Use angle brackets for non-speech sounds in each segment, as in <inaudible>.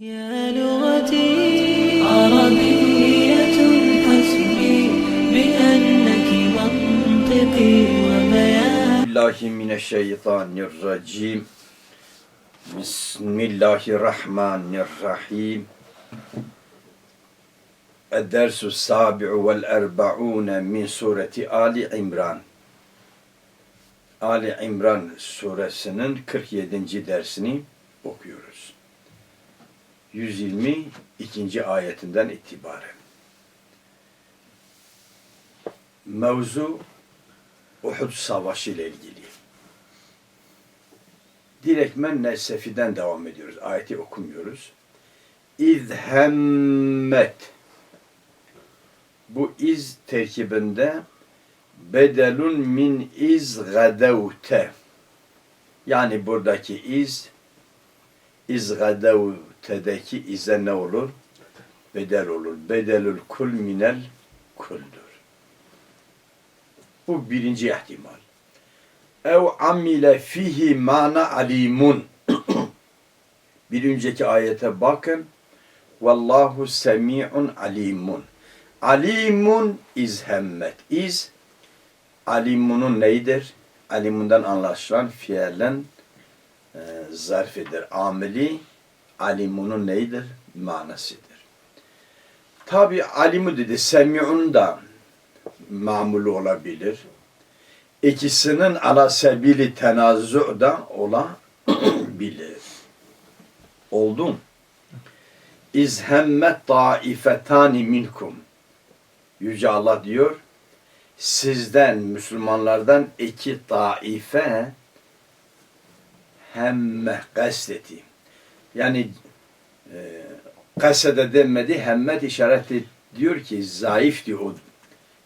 يا لغتي عربية حسبي بأنك منطقي وبياني billahi mineşşeytanirracim. Bismillahirrahmanirrahim. Edersü sabi'u vel erba'une min sureti Ali İmran. Ali İmran suresinin 47. dersini okuyoruz. 122. ayetinden itibaren. Mevzu Uhud Savaşı ile ilgili. Direktmen Nessefi'den devam ediyoruz. Ayeti okumuyoruz. İz hemmet. Bu iz terkibinde bedelun min iz gadevte. Yani buradaki iz iz gadevte'deki ize ne olur? Bedel olur. Bedelül kul minel kuldür. Bu birinci ihtimal. Ev amile fihi mana alimun. <clears throat> Bir önceki ayete bakın. Vallahu semi'un alimun. Alimun iz hemmet. İz alimunun neyidir? Alimundan anlaşılan fiilen e, zarfidir. Ameli alimunun neyidir? Manasıdır. Tabi alimu dedi. Semi'un da mamulu olabilir. İkisinin ala sebili tenazu da olabilir. Oldu mu? İzhemmet taifetani minkum. Yüce Allah diyor, sizden, Müslümanlardan iki taife hemme kasteti. Yani e, kasede demedi, hemmet işaret diyor ki zayıf diyor o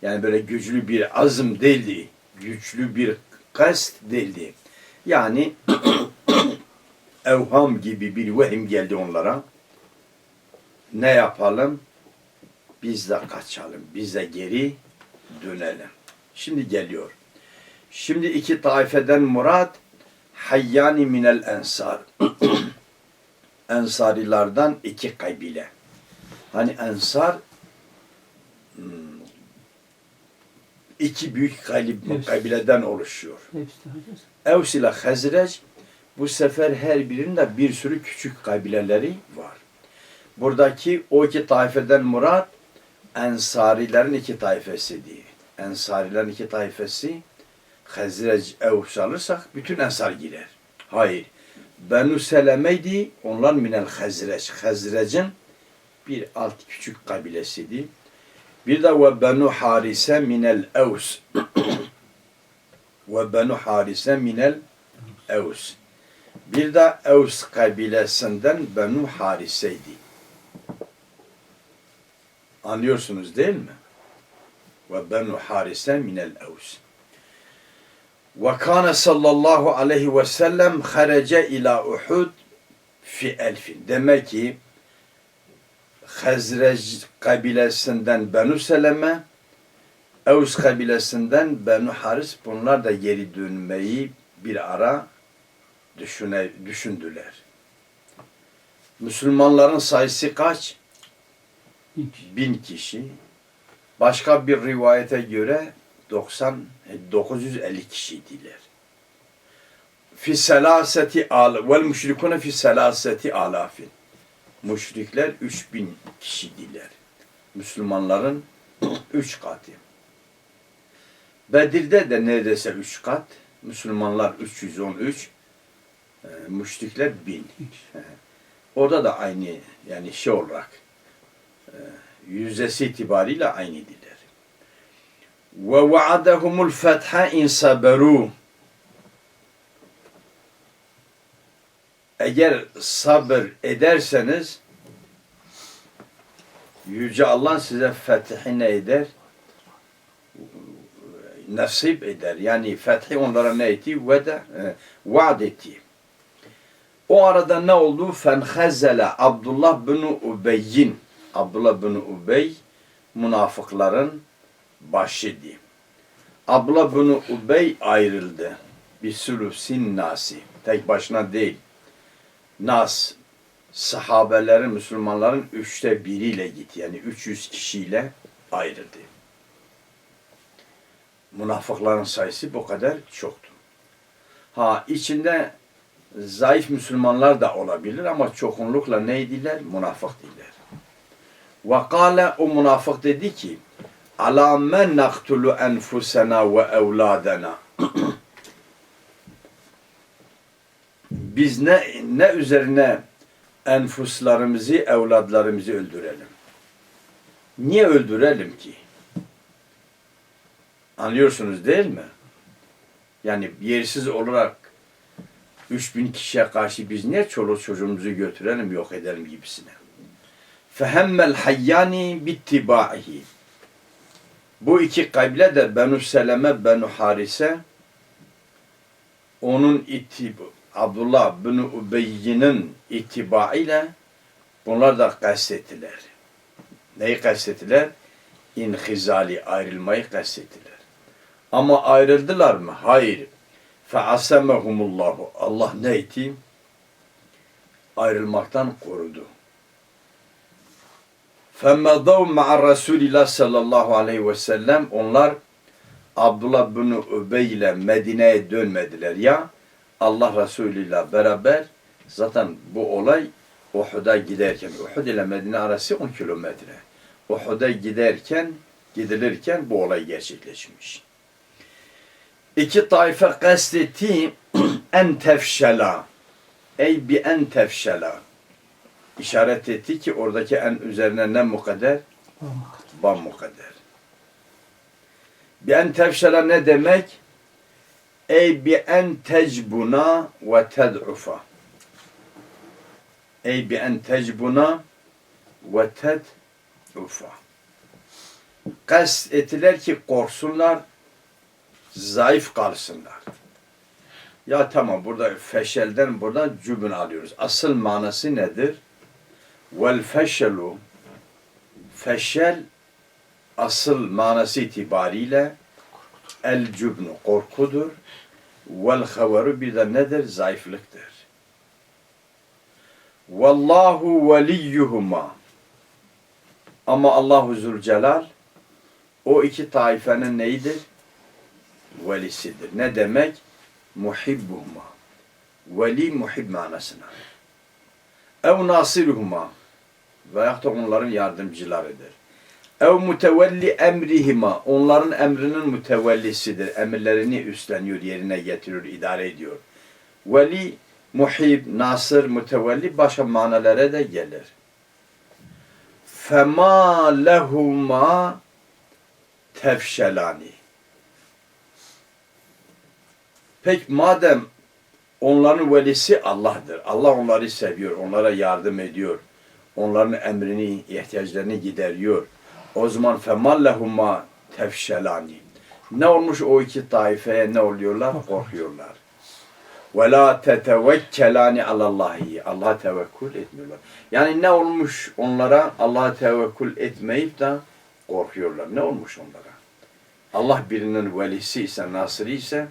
yani böyle güçlü bir azım değildi. Güçlü bir kast değildi. Yani <coughs> evham gibi bir vehim geldi onlara. Ne yapalım? Biz de kaçalım. Biz de geri dönelim. Şimdi geliyor. Şimdi iki taifeden murat hayyani minel ensar. <clears throat> Ensarilardan iki kabile. Hani ensar hmm, iki büyük kalib- kabileden oluşuyor. Evs ile Hazreç bu sefer her birinde bir sürü küçük kabileleri var. Buradaki o iki taifeden murat Ensarilerin iki taifesi değil. Ensarilerin iki taifesi Hazreç Evs alırsak bütün Ensar girer. Hayır. Benu Seleme'ydi. Onlar minel Hazreç. Hazrec'in bir alt küçük kabilesiydi. Bir de ve benu harise minel evs. <coughs> ve benu harise minel evs. Bir de Evs kabilesinden benu hariseydi. Anlıyorsunuz değil mi? Ve benu harise minel evs. Ve kâne sallallahu aleyhi ve sellem harece ila Uhud fi elfin. Demek ki Hazrec kabilesinden Benu Seleme, Evs kabilesinden Benu Haris bunlar da geri dönmeyi bir ara düşüne, düşündüler. Müslümanların sayısı kaç? Bin kişi. Başka bir rivayete göre 90 e, 950 kişiydiler. Fi selaseti al vel müşrikune fi selaseti alafin. Müşrikler 3000 kişiydiler. Müslümanların <coughs> 3 katı. Bedir'de de neredeyse 3 kat. Müslümanlar 313, e, müşrikler 1000. Bin kişi. Orada da aynı yani şey olarak e, yüzdesi itibariyle aynıdiler. Ve vaadehumul fetha in saberu. Eğer sabır ederseniz Yüce Allah size fethi ne eder? Nasip eder. Yani fethi onlara ne etti? Ve de e, vaad etti. O arada ne oldu? Fenhezele Abdullah bin Ubey'in Abdullah bin Ubey münafıkların başıydı. Abdullah bin Ubey ayrıldı. Bir sürü sin nasi. Tek başına değil. Nas sahabelerin, Müslümanların üçte biriyle gitti. Yani 300 kişiyle ayrıldı. Münafıkların sayısı bu kadar çoktu. Ha içinde zayıf Müslümanlar da olabilir ama çoğunlukla neydiler? Münafık diler. Ve kâle o münafık dedi ki Ala men naktulu enfusena ve evladena <clears throat> Biz ne, ne üzerine enfuslarımızı, evladlarımızı öldürelim? Niye öldürelim ki? Anlıyorsunuz değil mi? Yani yersiz olarak 3000 kişiye karşı biz niye çoluk çocuğumuzu götürelim, yok edelim gibisine. Fehemmel hayyani bittibaihi. Bu iki kabile de Benu Seleme, Benu Harise onun itib Abdullah bin Ubeyyi'nin itibaiyle bunlar da kastettiler. Neyi kastettiler? İnhizali ayrılmayı kastettiler. Ama ayrıldılar mı? Hayır. Feasemehumullahu. Allah ne? Ayrılmaktan korudu. فَمَّضَوْا مَعَ رَسُولِ اللّٰهِ sallallahu aleyhi ve sellem onlar Abdullah bin Übey ile Medine'ye dönmediler ya Allah Resulü ile beraber zaten bu olay Uhud'a giderken Uhud ile Medine arası 10 kilometre. Uhud'a giderken gidilirken bu olay gerçekleşmiş. İki taife kastetti <clears throat> en tefşela ey bi en tefşela işaret etti ki oradaki en üzerine ne mukadder? Bam mukadder. Bi en tefşela ne demek? Ey bi en tecbuna ve ted'ufa. Ey bi en tecbuna ve ted'ufa. Kast ettiler ki korksunlar, zayıf kalsınlar. Ya tamam burada feşelden buradan cübün alıyoruz. Asıl manası nedir? Vel feşelu feşel asıl manası itibariyle el cübnü korkudur. Vel haveru bir de nedir? Zayıflıktır. Vallahu veliyyuhuma ama Allahu Zülcelal o iki taifenin neyidir? Velisidir. Ne demek? Muhibbuhuma. Veli muhib manasına. Ev nasiruhuma veyahut da onların yardımcılarıdır. Ev mutevelli emrihima onların emrinin mütevellisidir. Emirlerini üstleniyor, yerine getiriyor, idare ediyor. Veli, muhib, nasır, mütevelli başka manalara da gelir. Fema lehuma tefşelani. Peki madem onların velisi Allah'tır. Allah onları seviyor, onlara yardım ediyor. Onların emrini, ihtiyaçlarını gideriyor. O zaman femallehumma tefşelani. Ne olmuş o iki taifeye ne oluyorlar? Korkuyorlar. Ve la tetevekkelani alallahi. Allah'a tevekkül etmiyorlar. Yani ne olmuş onlara? Allah'a tevekkül etmeyip de korkuyorlar. Ne olmuş onlara? Allah birinin velisi ise, nasırı ise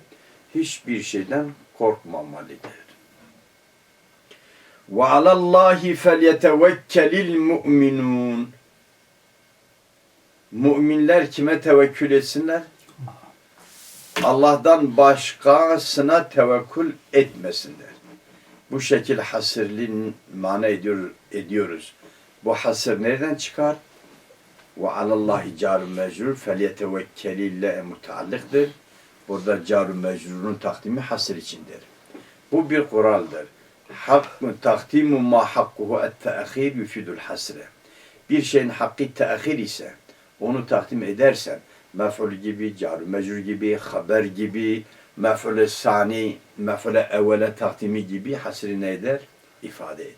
hiçbir şeyden korkmamalıdır. Ve alallahi felyetevekkelil mu'minun. Müminler kime tevekkül etsinler? Allah'tan başkasına tevekkül etmesinler. Bu şekil hasırlı mana ediyor, ediyoruz. Bu hasır nereden çıkar? Ve alallahi caru mecrur felyetevekkelille mutallıktır. Burada caru mecrurun takdimi hasır içindir. Bu bir kuraldır. Hak takdimu ma hakkuhu et teahhir yufidul hasre. Bir şeyin hakkı teahhir ise onu takdim edersen mef'ul gibi, caru mecrur gibi, haber gibi, mef'ul sani, mef'ul evvele takdimi gibi hasri ne eder? ifade eder.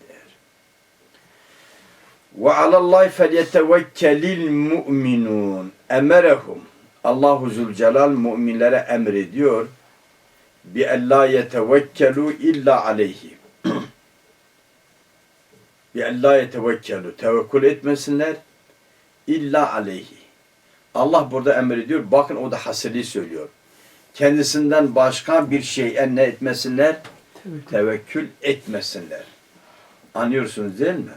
Ve alallahi felyetevekkelil mu'minun emerehum. Allahu Zülcelal müminlere emrediyor. Bi ella yetevekkelu illa aleyhi. Bi ella yetevekkelu. Tevekkül etmesinler illa aleyhi. Allah burada emrediyor. Bakın o da hasili söylüyor. Kendisinden başka bir şeye ne etmesinler? Tevekkül etmesinler. Anlıyorsunuz değil mi?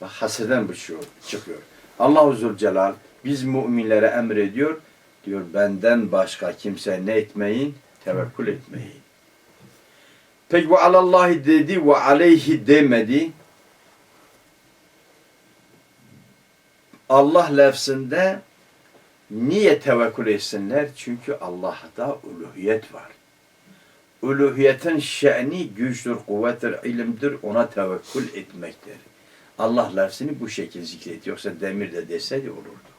Bak haseden bu şu çıkıyor. Allah-u Zülcelal biz müminlere emrediyor. Diyor benden başka kimse ne etmeyin? Tevekkül etmeyin. Peki ve alallahi dedi ve aleyhi demedi. Allah lafzında niye tevekkül etsinler? Çünkü Allah'ta uluhiyet var. Uluhiyetin şe'ni güçtür, kuvvettir, ilimdir. Ona tevekkül etmektir. Allah lafzını bu şekilde zikrediyor. Yoksa demir de deseydi olurdu.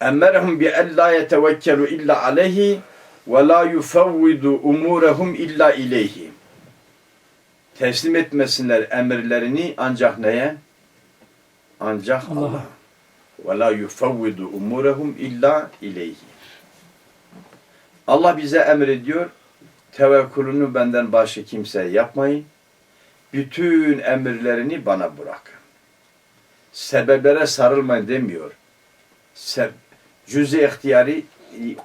Emmerhum bi en la yetevekkelu illa aleyhi ve la yufavvidu umurahum illa ileyhi. Teslim etmesinler emirlerini ancak neye? Ancak. Allah'a. Ve la yufavvidu umurahum illa ileyhi. Allah bize emrediyor. Tevekkülünü benden başka kimseye yapmayın. Bütün emirlerini bana bırakın. Sebeplere sarılmayın demiyor. Se cüz-i ihtiyari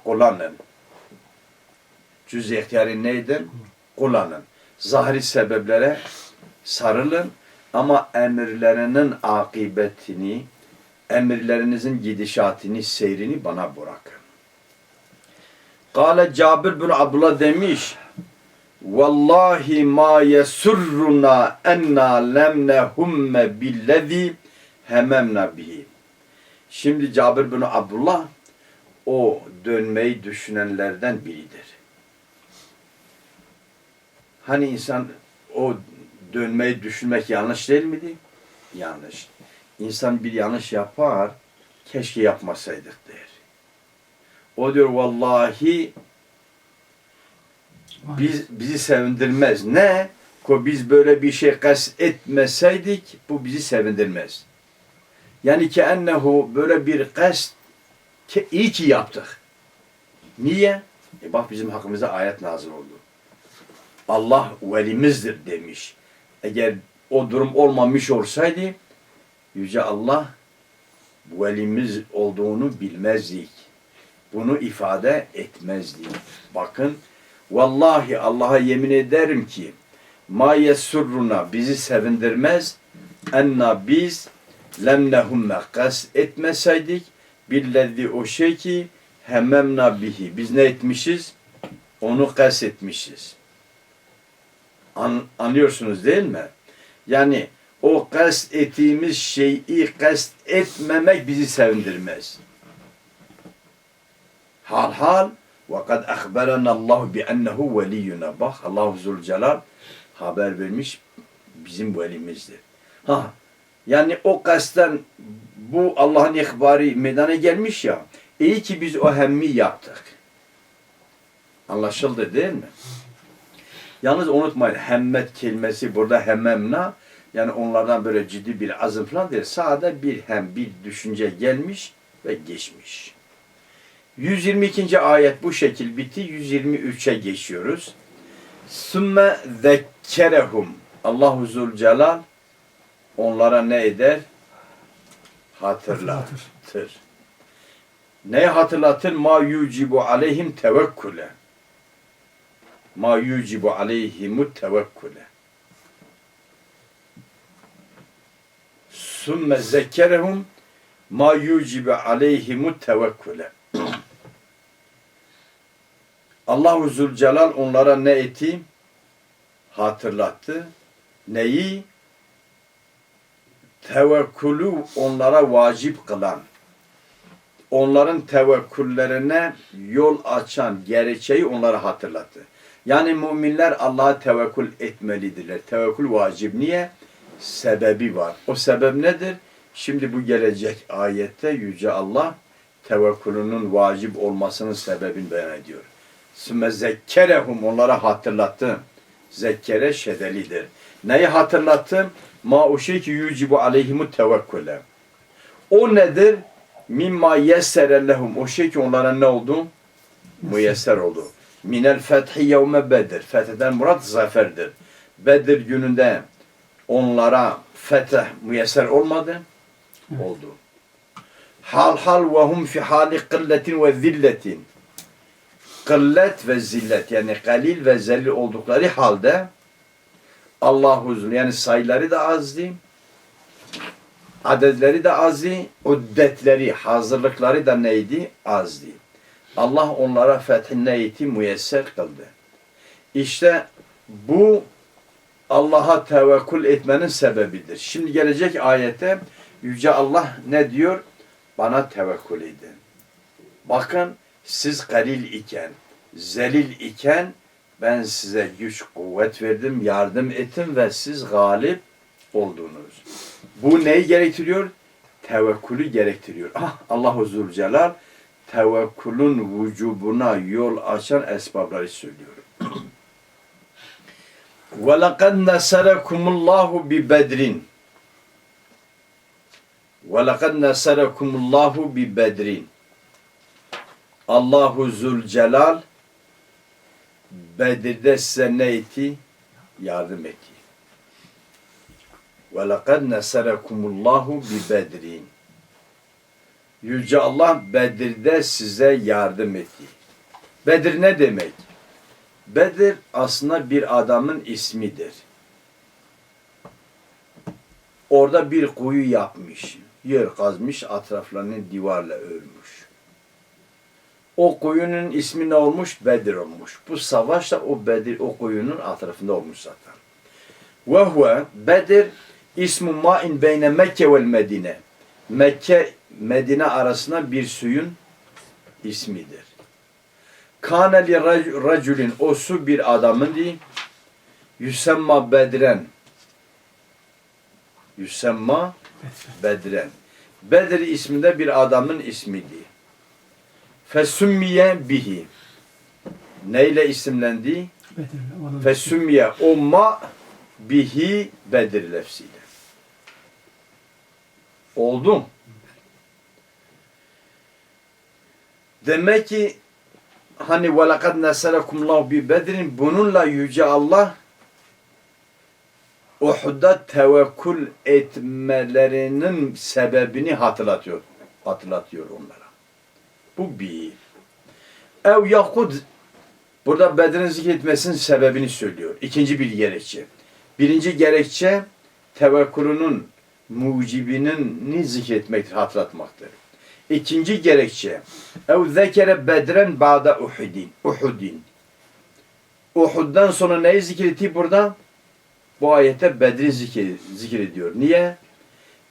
kullanın. Cüz-i ihtiyari neydi? Kullanın. Zahiri sebeplere sarılın ama emirlerinin akıbetini, emirlerinizin gidişatini, seyrini bana bırakın. Kale Cabir bin Abdullah demiş, Vallahi ma yesurruna enna lem nehumme billezi hememna bihi. Şimdi Cabir bin Abdullah o dönmeyi düşünenlerden biridir. Hani insan o dönmeyi düşünmek yanlış değil miydi? Yanlış. İnsan bir yanlış yapar, keşke yapmasaydık der. O diyor vallahi biz, bizi sevindirmez. Ne? Ko biz böyle bir şey kast etmeseydik bu bizi sevindirmez. Yani ki ennehu böyle bir kast ki iyi ki yaptık. Niye? E bak bizim hakkımıza ayet nazil oldu. Allah velimizdir demiş. Eğer o durum olmamış olsaydı Yüce Allah velimiz olduğunu bilmezdik. Bunu ifade etmezdik. Bakın Vallahi Allah'a yemin ederim ki ma yesurruna bizi sevindirmez enna biz lem nehumme kas etmeseydik billezi o şey ki hemmemna bihi biz ne etmişiz? Onu kas etmişiz. An, anlıyorsunuz değil mi? Yani o kast ettiğimiz şeyi kast etmemek bizi sevindirmez. Hal hal ve kad ahberena Allah bi ennehu veliyyuna bak Allahu Zülcelal haber vermiş bizim velimizdir. Ha yani o kasten bu Allah'ın ihbari meydana gelmiş ya. İyi ki biz o hemmi yaptık. Anlaşıldı değil mi? Yalnız unutmayın hemmet kelimesi burada hemmemna yani onlardan böyle ciddi bir azım falan değil. Sağda bir hem bir düşünce gelmiş ve geçmiş. 122. ayet bu şekil bitti. 123'e geçiyoruz. Sümme zekkerehum. Allahu Zülcelal onlara ne eder? Hatırlatır. Neyi hatırlatır? Ma yucibu aleyhim tevekküle. Ma yucibu aleyhimu tevekküle. Sümme zekkerehum ma yucibu aleyhimu tevekküle. Allahu Zülcelal onlara ne etti? Hatırlattı. Neyi? Tevekkülü onlara vacip kılan, onların tevekküllerine yol açan gerçeği onlara hatırlattı. Yani müminler Allah'a tevekkül etmelidirler. Tevekkül vacip. Niye? Sebebi var. O sebep nedir? Şimdi bu gelecek ayette Yüce Allah tevekkülünün vacip olmasının sebebini beyan ediyor. Sümme zekkerehum onlara hatırlattı. Zekkere şedelidir. Neyi hatırlattı? Ma o şey ki yucibu aleyhimu tevekküle. O nedir? Mimma yessere lehum. O şey ki onlara ne oldu? Müyesser oldu. Minel fethi yevme bedir. Fetheden murat zaferdir. Bedir gününde onlara fetih müyesser olmadı. Oldu. Hal hal ve hum fi hali kılletin ve zilletin kıllet ve zillet yani galil ve zelil oldukları halde Allah huzur yani sayıları da azdı. Adetleri de azdı. Uddetleri, hazırlıkları da neydi? Azdı. Allah onlara fethin neydi? Müyesser kıldı. İşte bu Allah'a tevekkül etmenin sebebidir. Şimdi gelecek ayette Yüce Allah ne diyor? Bana tevekkül edin. Bakın siz galil iken, zelil iken ben size güç, kuvvet verdim, yardım ettim ve siz galip oldunuz. Bu neyi gerektiriyor? Tevekkülü gerektiriyor. Ah Allah Zülcelal tevekkülün vücubuna yol açan esbabları söylüyor. وَلَقَدْ نَسَرَكُمُ اللّٰهُ بِبَدْرٍ وَلَقَدْ نَسَرَكُمُ اللّٰهُ بِبَدْرٍ Allahu Zülcelal Bedir'de size ne etti? Yardım etti. وَلَقَدْ نَسَرَكُمُ اللّٰهُ بِبَدْرٍ Yüce Allah Bedir'de size yardım etti. Bedir ne demek? Bedir aslında bir adamın ismidir. Orada bir kuyu yapmış, yer kazmış, etraflarını divarla örmüş. O kuyunun ismi ne olmuş? Bedir olmuş. Bu savaş da o Bedir, o kuyunun etrafında olmuş zaten. Ve huve Bedir ismu ma'in beyne Mekke vel Medine. Mekke, Medine arasında bir suyun ismidir. Kâne li rac- raculin o su bir adamın di. Yüsemma bedren. Yüsemma bedren. Bedir isminde bir adamın ismiydi. Fesümmiye bihi. Neyle isimlendi? Fesümmiye o ma bihi Bedir lefsiyle. Oldu Demek ki hani وَلَقَدْ نَسَرَكُمْ اللّٰهُ بِبَدْرٍ bununla Yüce Allah Uhud'da tevekkül etmelerinin sebebini hatırlatıyor. Hatırlatıyor onlara. Bu bir. Ev Yakud burada Bedir'in zikretmesinin sebebini söylüyor. İkinci bir gerekçe. Birinci gerekçe tevekkülünün mucibinin zikretmektir, hatırlatmaktır. İkinci gerekçe ev zekere bedren ba'da Uhudin. Uhudin. Uhud'dan sonra neyi zikretti burada? Bu ayette Bedri zikir, zikrediyor. Niye?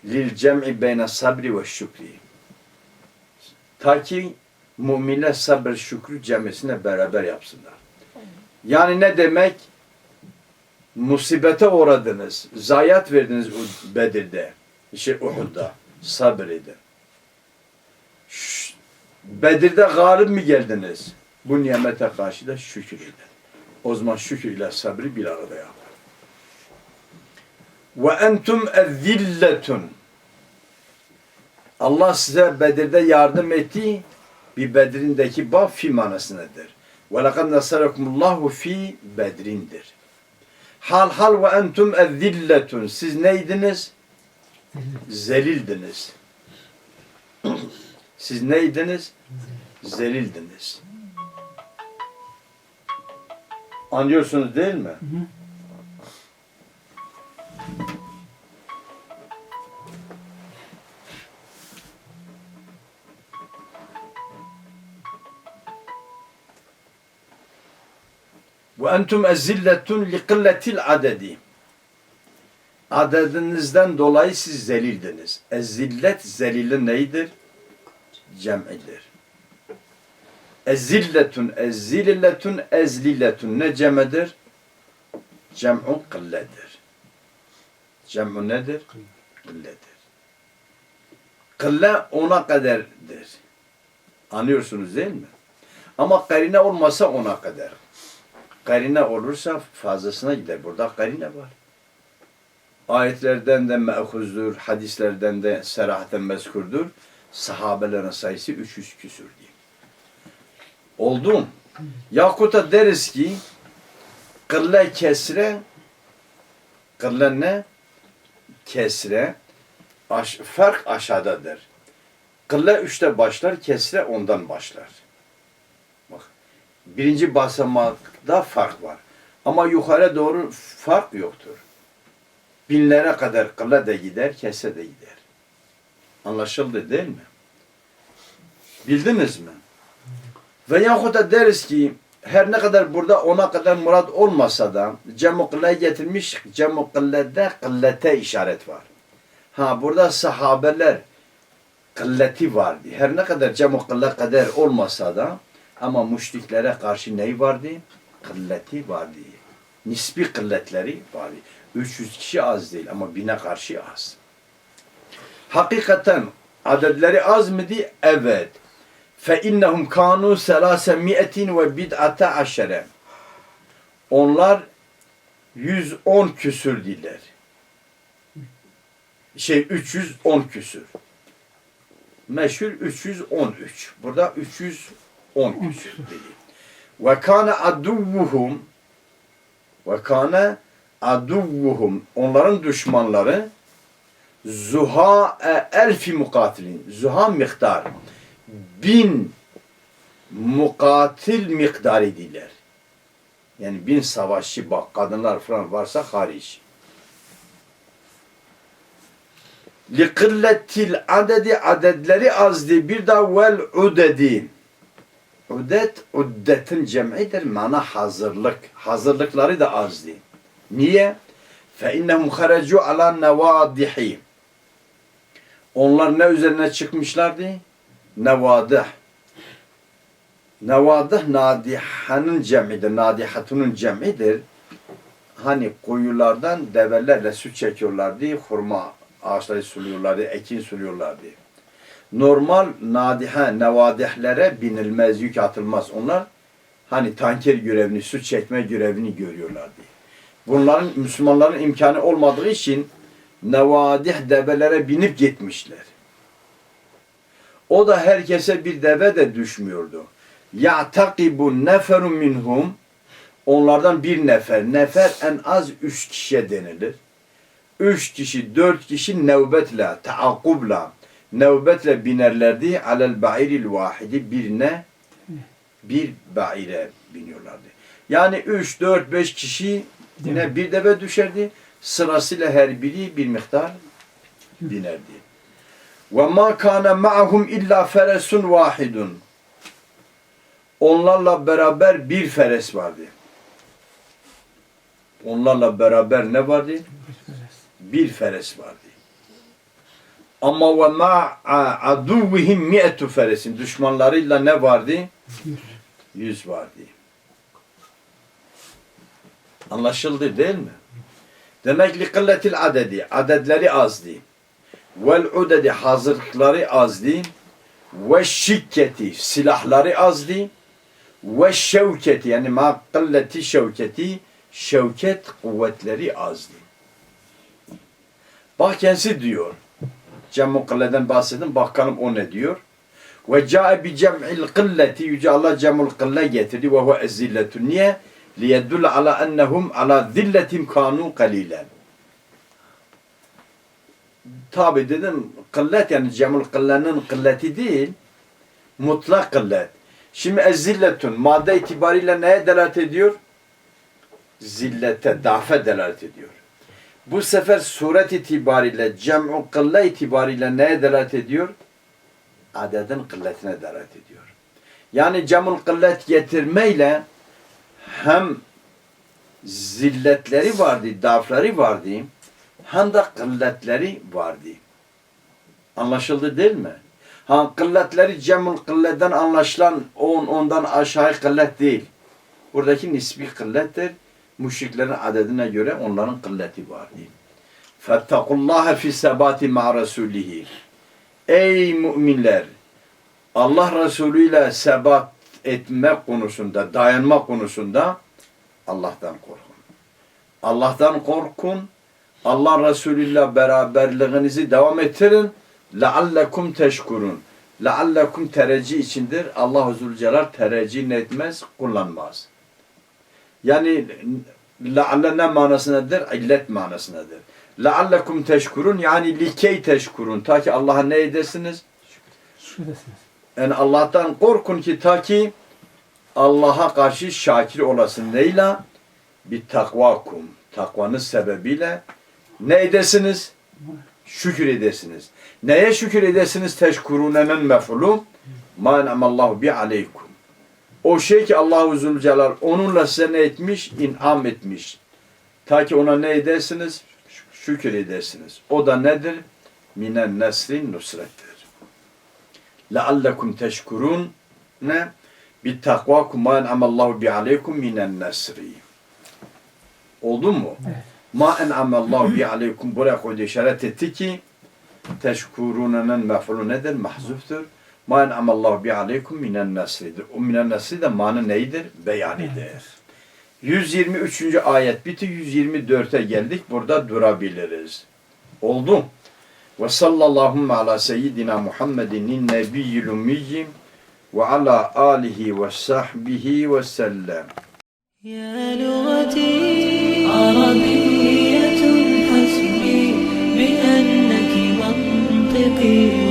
Lil cem'i beyne sabri ve şükri. Ta ki müminler sabır şükrü cemesine beraber yapsınlar. Yani ne demek? Musibete uğradınız. Zayiat verdiniz Bedir'de. Şey Uhud'da. Sabredin. Bedir'de galip mi geldiniz? Bu nimete karşı da şükür edin. O zaman şükür ile sabrı bir arada yapın. Ve entum ezzilletun. Allah size Bedir'de yardım etti. Bir Bedir'indeki bab fi manasındadır. Ve lekad nasarakumullahu fi Bedrin'dir. Hal hal ve entum ezzilletun. Siz neydiniz? Zelildiniz. Siz neydiniz? Zelildiniz. Anlıyorsunuz değil mi? Ve entum ezilletun li kılletil adedi. Adedinizden dolayı siz zelildiniz. Ezillet zelilin neydir? Cem'idir. Ezilletun, ezilletun, ezlilletun ne cemedir? Cem'un kılledir. Cem'un nedir? Kılledir. Kılle ona kadardır. Anlıyorsunuz değil mi? Ama karine olmasa ona kadar. Karine olursa fazlasına gider. Burada karine var. Ayetlerden de me'huzdur, hadislerden de serahaten mezkurdur. Sahabelerin sayısı 300 küsür diye. Oldu mu? Yakut'a deriz ki kılle kesre kılle ne? Kesre aş, fark aşağıdadır. Kılle üçte başlar, kesre ondan başlar. Bak. Birinci basamakta fark var. Ama yukarı doğru fark yoktur. Binlere kadar kıla da gider, kese de gider. Anlaşıldı değil mi? Bildiniz mi? Veyahut da deriz ki her ne kadar burada ona kadar murad olmasa da cem-i kılleye getirmiş cem-i kıllede kıllete işaret var. Ha burada sahabeler kılleti vardı. Her ne kadar cem-i kılle kadar olmasa da ama müşriklere karşı neyi vardı? Kılleti vardı. Nisbi kılletleri vardı. 300 kişi az değil ama bine karşı az. Hakikaten adetleri az mıydı? Evet. فَاِنَّهُمْ كَانُوا سَلَاسَ ve bid'ate aşere. Onlar 110 küsür diller. Şey 310 küsür. Meşhur 313. Burada 310 küsür dedi. Ve kana aduvvuhum ve kana aduvvuhum onların düşmanları zuha e elfi mukatilin zuha miktar bin mukatil miktarı diler. Yani bin savaşçı bak kadınlar falan varsa hariç. Likıllettil adedi adedleri azdi bir de vel udedi. Udet, uddetin cem'idir. Mana hazırlık. Hazırlıkları da azdi. Niye? Fe innehum haracu ala nevadihi. Onlar ne üzerine çıkmışlardı? Nevadih. Nevadih nadihanın cemidir. Nadihatunun cemidir. Hani koyulardan develerle süt çekiyorlardı. Hurma ağaçları suluyorlardı. Ekin suluyorlardı. Normal nadiha, nevadihlere binilmez, yük atılmaz. Onlar hani tanker görevini, süt çekme görevini görüyorlardı. Bunların Müslümanların imkanı olmadığı için nevadih develere binip gitmişler. O da herkese bir deve de düşmüyordu. Ya'takibu neferun minhum onlardan bir nefer. Nefer en az üç kişiye denilir. Üç kişi, dört kişi nevbetle, taakkubla, nevbetle binerlerdi. Alel ba'iril vahidi birine, bir ba'ire biniyorlardı. Yani üç, dört, beş kişi yine bir deve düşerdi. Sırasıyla her biri bir miktar binerdi. Ve ma kana ma'hum illa feresun vahidun. Onlarla beraber bir feres vardı. Onlarla beraber ne vardı? Bir feres vardı. Ama ve ma aduvvihim mi'etu feresin. Düşmanlarıyla ne vardı? Yüz vardı. Anlaşıldı değil mi? Demek li kılletil adedi. Adedleri azdı. Vel udedi hazırlıkları azdı. Ve şikketi silahları azdı. Ve şevketi yani ma kılleti şevketi şevket kuvvetleri azdı. Bak kendisi diyor. Cem-i kılleden bahsedin. Bakalım o ne diyor. Ve cae bi cem'il kılleti Yüce Allah cem'ul kılle getirdi ve huve ezzilletun. Niye? Liyeddul ala ennehum ala zilletim kanu kalilen. Tabi dedim kıllet yani cem'ul kıllenin kılleti değil. Mutlak kıllet. Şimdi ezzilletun madde itibariyle neye delalet ediyor? Zillete, dafe delalet ediyor. Bu sefer suret itibariyle, cem'u kılle itibariyle neye delalet ediyor? Adedin kılletine delalet ediyor. Yani cem'ul kıllet getirmeyle hem zilletleri vardı, dafları vardı, hem de kılletleri vardı. Anlaşıldı değil mi? Ha kılletleri cem'ul kılleden anlaşılan on ondan aşağı kıllet değil. Buradaki nisbi kıllettir. Müşriklerin adedine göre onların kılleti vardı. Fettakullaha fi sebati ma. Ey müminler! Allah Resulü ile sebat etme konusunda, dayanma konusunda Allah'tan korkun. Allah'tan korkun. Allah Resulü ile beraberliğinizi devam ettirin. لَعَلَّكُمْ teşkurun. لَعَلَّكُمْ tereci içindir. Allah Zülcelal tereci ne etmez? Kullanmaz. Yani لَعَلَّ ne manasındadır? İllet manasındadır. لَعَلَّكُمْ teşkurun yani likey teşkurun. Ta ki Allah'a ne edesiniz? Şükredesiniz. Yani Allah'tan korkun ki ta ki Allah'a karşı şakir olasın. Neyle? bir takvakum. Takvanız sebebiyle ne edesiniz? Şükür edesiniz. Neye şükür edesiniz? Teşkurunenin mef'ulü ma enamallahu bi aleykum. O şey ki Allahu Zülcelal onunla size ne etmiş? İn'am etmiş. Ta ki ona ne edersiniz? Şükür edersiniz. O da nedir? Minen nesrin nusrettir. لَعَلَّكُمْ teşkurun ne? Bir takvakum ma en'amallahu bi aleykum minen nesri. Oldu mu? Ma en'amallahu bi aleykum buraya koydu işaret etti ki teşkurunun mef'ulü nedir? Mahzuftur. Ma en'amallahu bi aleykum minen nesridir. O minen nesri de manı neydir? Beyanidir. 123. ayet bitti. 124'e geldik. Burada durabiliriz. Oldu. وصلى اللهم على سيدنا محمد النبي الأمي وعلى آله وصحبه وسلم. يا لغتي عربية حسبي بأنك منطقي.